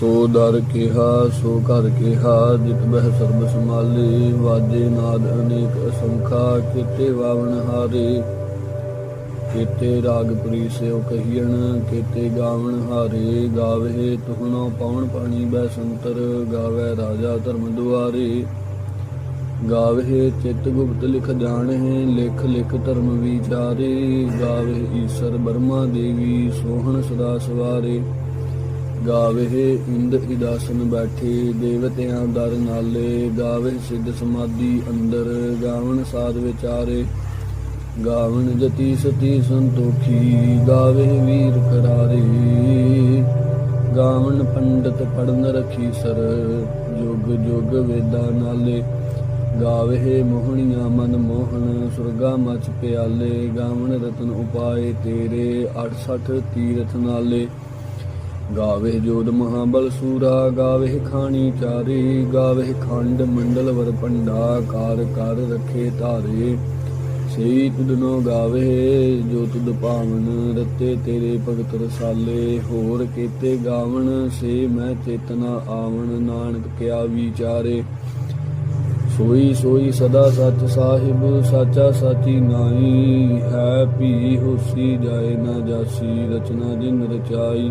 ਸੋ ਦਰ ਕਿਹਾ, ਸੋ ਘਰ ਕਿਹਾ, ਜਿਤ ਬਹਿ ਸਰਬ ਸਮਾਲੇ ਵਾਜੇ ਨਾਦ ਅਨੇਕ ਅਸੰਖਾ, ਕੀਤੇ ਵਾਵਣ ਹਾਰੇ। ਕੀਤੇ ਰਾਗ ਪ੍ਰੀਸਿਓ ਕਹੀਣ ਕੀਤੇ ਗਾਵਣ ਹਾਰੇ। ਗਾਵੇ ਤੁਹਣੋ ਪਉਣ ਪਾਣੀ ਬੈ ਸੰਤਰ, ਗਾਵੇ ਰਾਜਾ ਧਰਮ ਦੁਆਰੇ। ਗਾਵੇ ਚਿਤ ਗੁਪਤ ਲਿਖ ਜਾਣਹਿ ਲਿਖ ਲਿਖ ਧਰਮ ਵਿਚਾਰੇ। ਗਾਵੇ ਈਸ਼ਰ ਬਰਮਾ ਦੇਵੀ, ਸੋਹਣ ਸਦਾ ਸਵਾਰੇ। ਗਾਵੇ ਇੰਦ ਇਦਾਸਨ ਬੈਠੇ, ਦੇਵਤਿਆਂ ਦਰ ਨਾਲੇ, ਗਾਵੇ ਸਿੱਧ ਸਮਾਧੀ ਅੰਦਰ, ਗਾਵਣ ਸਾਧ ਵਿਚਾਰੇ, ਗਾਵਣ ਜਤੀ ਸਤੀ ਸੰਤੋਖੀ, ਗਾਵੇ ਵੀਰ ਕਰਾਰੇ, ਗਾਵਣ ਪੰਡਤ ਪੜਨ ਰਖੀ ਸਰ, ਜੁਗ ਜੁਗ ਵੇਦਾਂ ਨਾਲੇ, ਗਾਵੇ ਮੋਹਣੀਆਂ ਮਨ ਮੋਹਨ ਸੁਰਗਾ ਮਚ ਪਿਆਲੇ, ਗਾਵਣ ਰਤਨ ਉਪਾਏ ਤੇਰੇ 68 ਤੀਰਥ ਨਾਲੇ ਗਾਵੇ ਜੋਦ ਮਹਾਬਲ ਸੂਰਾ, ਗਾਵੇ ਖਾਣੀ ਚਾਰੇ, ਗਾਵੇ ਖੰਡ ਮੰਡਲ ਵਰ ਪੰਡਾ ਕਾਰ ਕਰ ਰਖੇ ਧਾਰੇ। ਸਈ ਤੁਧਨੋ ਗਾਵੇ, ਜੋ ਤੁਧ ਪਾਵਨ, ਰਤੇ ਤੇਰੇ ਭਗਤ ਰਸਾਲੇ। ਹੋਰ ਕੀਤੇ ਗਾਵਣ, ਸੇ ਮੈਂ ਚੇਤਨਾ ਆਵਣ, ਨਾਨਕ ਕਿਆ ਵਿਚਾਰੇ। ਸੋਈ ਸੋਈ ਸਦਾ ਸੱਚ ਸਾਹਿਬ, ਸਾਚਾ ਸਾਚੀ ਨਾਈ। ਹੈ ਪੀ ਹੋਸੀ, ਜਾਏ ਨਾ ਜਾਸੀ, ਰਚਨਾ ਜਿਨ ਰਚਾਈ।